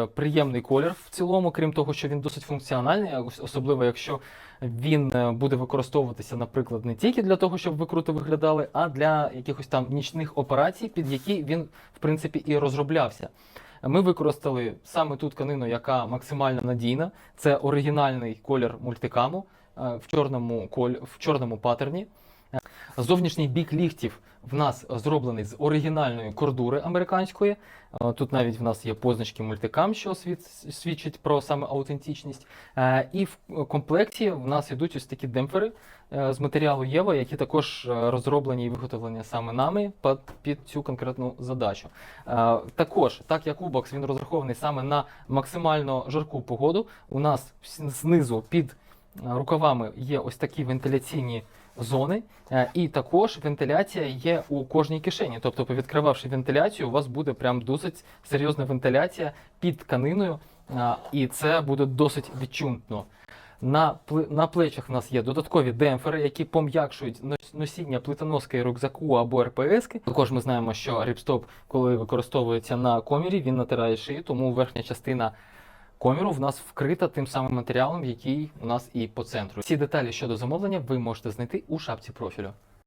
е, приємний колір в цілому, крім того, що він досить функціональний, особливо якщо він е, буде використовуватися, наприклад, не тільки для того, щоб ви круто виглядали, а для якихось там нічних операцій, під які він в принципі і розроблявся. Ми використали саме ту тканину, яка максимально надійна. Це оригінальний колір мультикаму е, в чорному коль... в чорному паттерні. Зовнішній бік ліхтів в нас зроблений з оригінальної кордури американської. Е, Тут навіть в нас є позначки мультикам, що свід- свідчить про саме аутентичність. Е, І в комплекті в нас йдуть ось такі демпфери е, з матеріалу Єва, які також розроблені і виготовлені саме нами під, під цю конкретну задачу. Також, так як Ubox, він розрахований саме на максимально жарку погоду. У нас знизу під рукавами є ось такі вентиляційні зони, е, і також вентиляція є у кожній кишені. Тобто, повідкривавши вентиляцію, у вас буде прям досить серйозна вентиляція під тканиною, е, і це буде досить відчутно. На, на плечах в нас є додаткові демпфери, які пом'якшують нос- носіння плитоноски рюкзаку або РПС. Також ми знаємо, що ріпстоп, коли використовується на комірі, він натирає шию, тому верхня частина коміру в нас вкрита тим самим матеріалом, який у нас і по центру. Всі деталі щодо замовлення ви можете знайти у шапці профілю.